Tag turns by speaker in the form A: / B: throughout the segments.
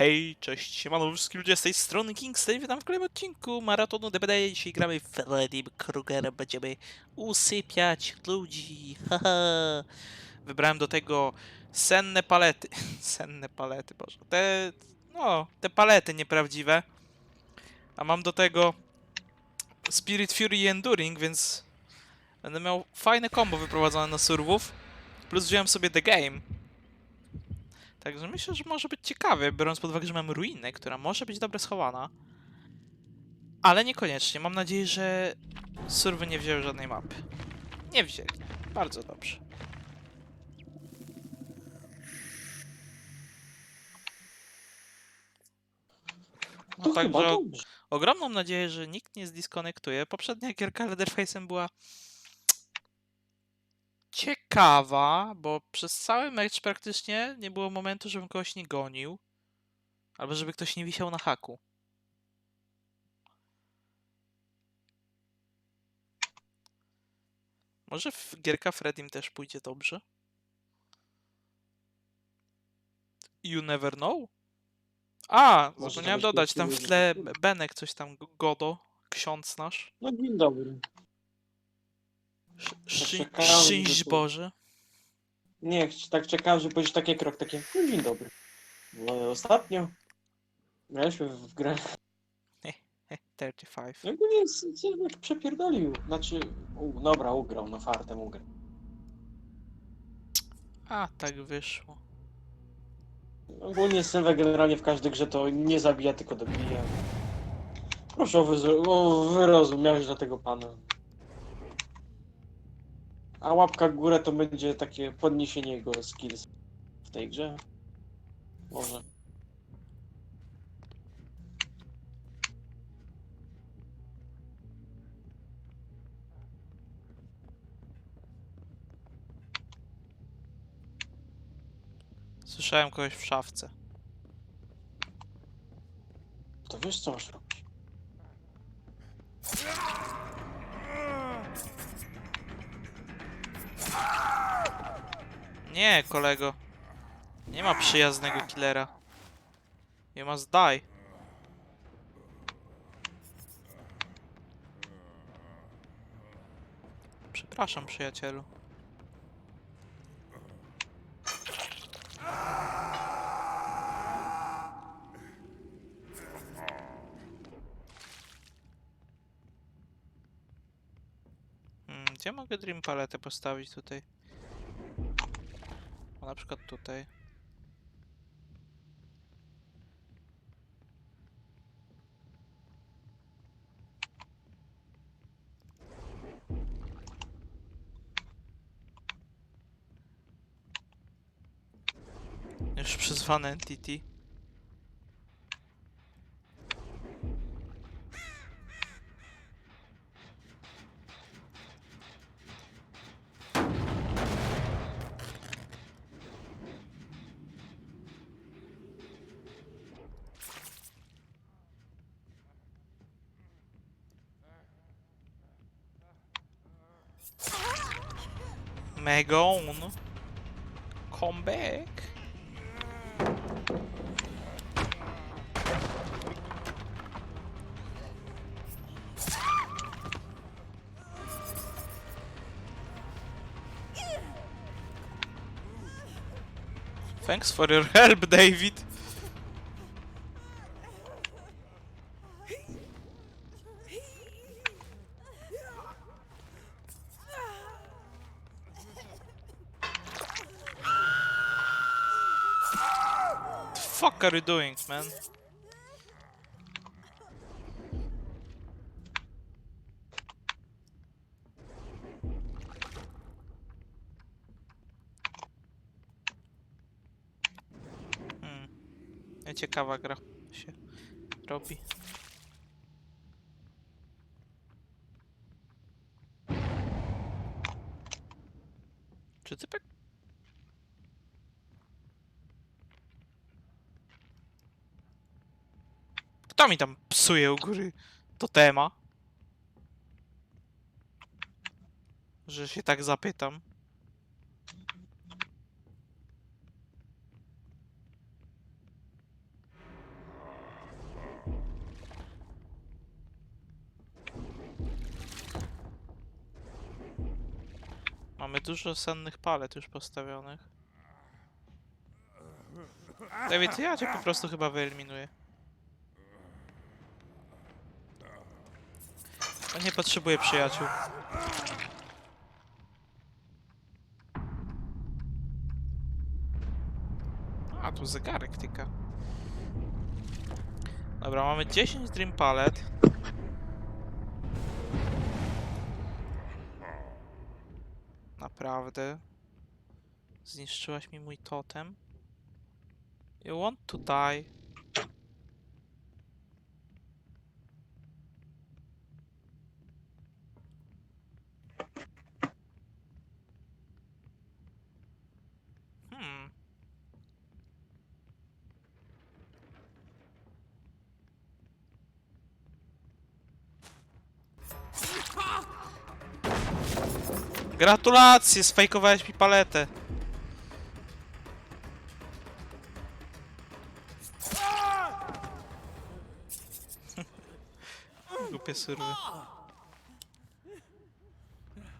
A: Hej, cześć, siemano wszystkim ludzie z tej strony Kingston, witam w kolejnym odcinku Maratonu DBD. Dzisiaj gramy Freddy Krueger, będziemy usypiać ludzi, haha. Wybrałem do tego senne palety, senne palety, boże, te, no, te palety nieprawdziwe. A mam do tego Spirit Fury i Enduring, więc będę miał fajne combo wyprowadzone na surwów. Plus wziąłem sobie The Game, Także myślę, że może być ciekawie, biorąc pod uwagę, że mamy ruinę, która może być dobrze schowana. Ale niekoniecznie. Mam nadzieję, że surwy nie wzięły żadnej mapy. Nie wzięli. Bardzo dobrze. No także ogromną nadzieję, że nikt nie zdiskonektuje. Poprzednia gierka Leatherface'em była ciekawa, bo przez cały mecz praktycznie nie było momentu, żebym kogoś nie gonił. Albo żeby ktoś nie wisiał na haku. Może w gierka Freddym też pójdzie dobrze? You never know? A,
B: Może
A: zapomniałem dodać, tam w tle Benek coś tam, Godo, ksiądz nasz.
B: No dzień dobry.
A: Sz- Szy-
B: czekałem, że
A: Szczęść
B: tu-
A: Boże.
B: Nie, tak czekałem, że powiesz taki krok, takie, no dzień dobry. Bo ostatnio graliśmy w grę,
A: 35.
B: no ogólnie Sylwek przepierdolił. Znaczy, u, dobra, ugrał, no fartem ugrał.
A: A, tak wyszło.
B: Ogólnie Sylwek generalnie w każdej grze to nie zabija, tylko dobija. Proszę o, wyzro- o wyrozumiałość dla tego pana. A łapka w górę to będzie takie podniesienie jego skills w tej grze. Może.
A: Słyszałem kogoś w szafce.
B: To wiesz co masz robić.
A: Nie, kolego. Nie ma przyjaznego killera. You must die. Przepraszam, przyjacielu. Hmm, gdzie mogę Dream Paletę postawić tutaj? O, na przykład tutaj. Już przyzwane entity. Megon. Come back. Thanks for your help, David. Fuck are you doing, man? Hmm. Ciekawa gra się robi. Czy typek? Kto mi tam psuje u góry to tema? Że się tak zapytam. Mamy dużo sennych palet już postawionych. David, ja cię po prostu chyba wyeliminuję. On nie potrzebuje przyjaciół. A, tu zegarek tyka. Dobra, mamy 10 Dream Palette. Naprawdę. Zniszczyłaś mi mój totem. You want to die. Hmm. Gratulacje, sfejkowałeś mi paletę. Głupie surwy.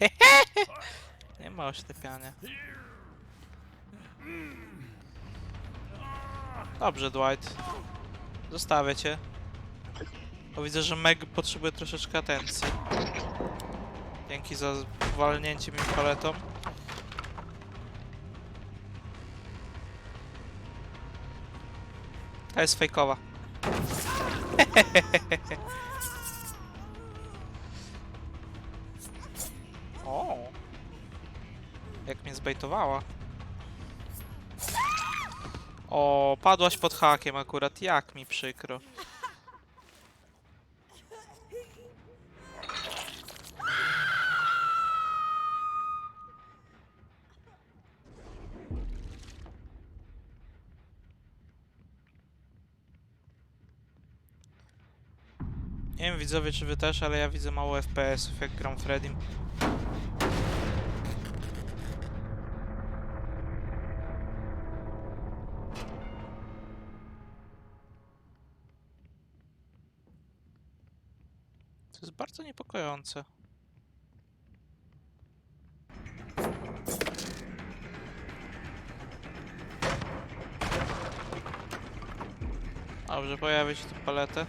A: Nie ma oślepiania. Dobrze, Dwight. Zostawię cię. Bo widzę, że Meg potrzebuje troszeczkę atencji. Dzięki za walnięcie mi paletą. Ta jest fejkowa. o! Jak mnie zbejtowała. O, padłaś pod hakiem akurat, jak mi przykro. Nie wiem widzowie czy wy też, ale ja widzę mało FPS-ów jak gram Freddym. To jest bardzo niepokojące. Dobrze, pojawi się tu paletę.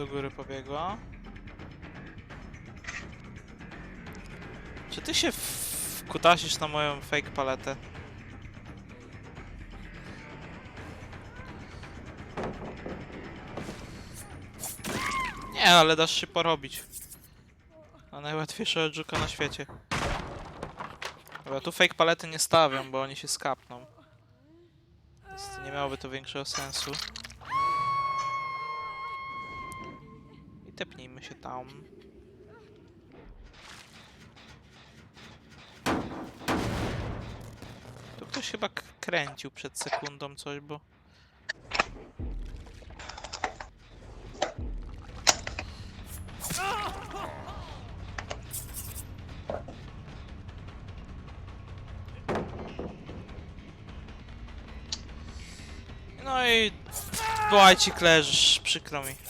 A: Do góry pobiegła. Czy ty się wkutasisz na moją fake paletę? Nie, ale dasz się porobić. A najłatwiejsza żuka na świecie. Dobra, tu fake palety nie stawiam, bo oni się skapną. Więc nie miałoby to większego sensu. Tepnijmy się tam. Tu ktoś chyba kręcił przed sekundą coś, bo... No i... Błajcik leżysz, przykro mi.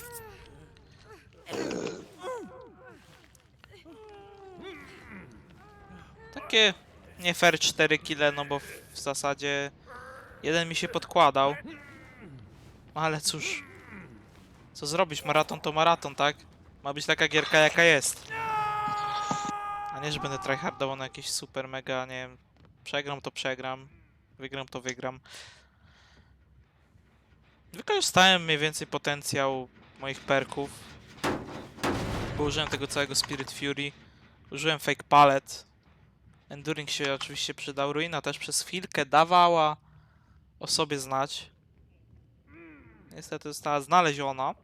A: Takie nie fair 4 kile, no bo w, zasadzie jeden mi się podkładał. Ale cóż, co zrobić? Maraton to maraton, tak? Ma być taka gierka jaka jest. A nie, że będę tryhardował na jakieś super mega, nie wiem, przegram to przegram, wygram to wygram. Wykorzystałem mniej więcej potencjał moich perków. Bo użyłem tego całego Spirit Fury. Użyłem Fake Palette. Enduring się oczywiście przydał. Ruina też przez chwilkę dawała o sobie znać. Niestety została znaleziona.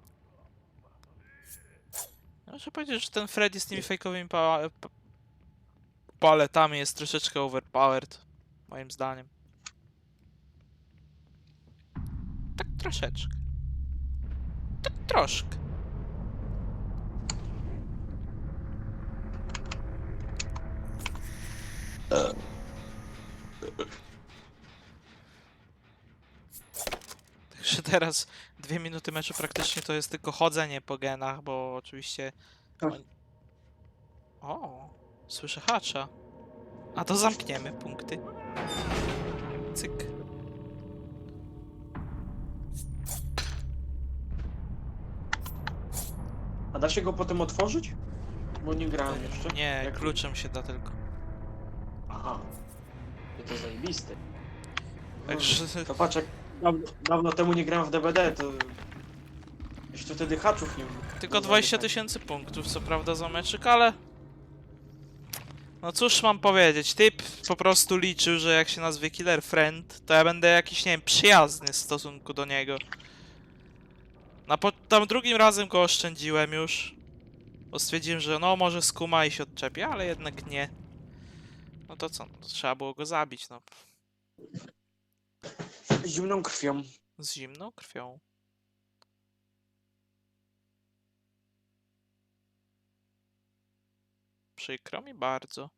A: Muszę powiedzieć, że ten Freddy z tymi fejkowymi pa pa paletami jest troszeczkę overpowered. Moim zdaniem. Tak troszeczkę. Tak troszkę. Także teraz dwie minuty meczu praktycznie to jest tylko chodzenie po genach, bo oczywiście...
B: Tak.
A: oni- O, słyszę hacza. A to zamkniemy punkty. Cyk.
B: A da się go potem otworzyć? Bo nie grałem jeszcze.
A: Nie,
B: Jak-
A: kluczem się da tylko.
B: Aha. No to zajebiste.
A: Także
B: To patrz, jak dawno, dawno temu nie grałem w DBD, to... Jeszcze wtedy haczów nie było.
A: tylko 20 tysięcy punktów, co prawda za meczyk, ale... No cóż mam powiedzieć, typ po prostu liczył, że jak się nazwie Killer Friend, to ja będę jakiś, nie wiem, przyjazny w stosunku do niego. Na po tam drugim razem go oszczędziłem już. Bo stwierdziłem, że no może skuma i się odczepi, ale jednak nie. No to co, no, to trzeba było go zabić, no.
B: Zimną krwią.
A: Z zimną krwią. Przykro mi bardzo.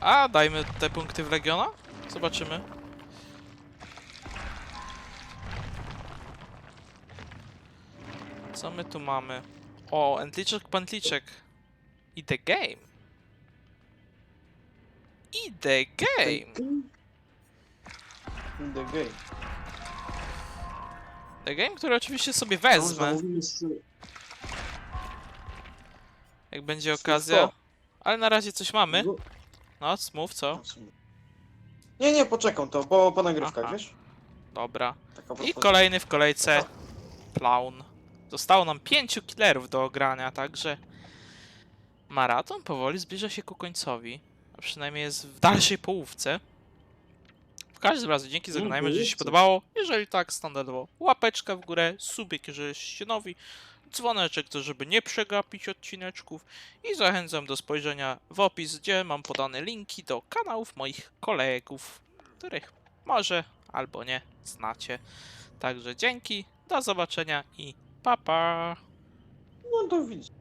A: A, dajmy te punkty w Legiona? Zobaczymy. Co my tu mamy? O, Entliczek, Pantliczek. I the game. I the game.
B: The game.
A: The game, który oczywiście sobie wezmę, jak będzie okazja. Ale na razie coś mamy.
B: No,
A: No, mów co?
B: Nie, nie, poczekam to, po, po nagrywkach,
A: Aha.
B: wiesz?
A: Dobra.
B: Taka
A: I
B: propozycja.
A: kolejny w kolejce. Plaun. Zostało nam pięciu killerów do ogrania, także maraton powoli zbliża się ku końcowi. A przynajmniej jest w dalszej połówce. W każdym razie dzięki za
B: Mm,
A: oglądanie, jeżeli się podobało. Jeżeli tak, standardowo łapeczka w górę, subik, jeżeli jesteście nowi, dzwoneczek, to żeby nie przegapić odcineczków i zachęcam do spojrzenia w opis, gdzie mam podane linki do kanałów moich kolegów, których może albo nie znacie. Także dzięki, do zobaczenia i pa pa!
B: No to widzisz.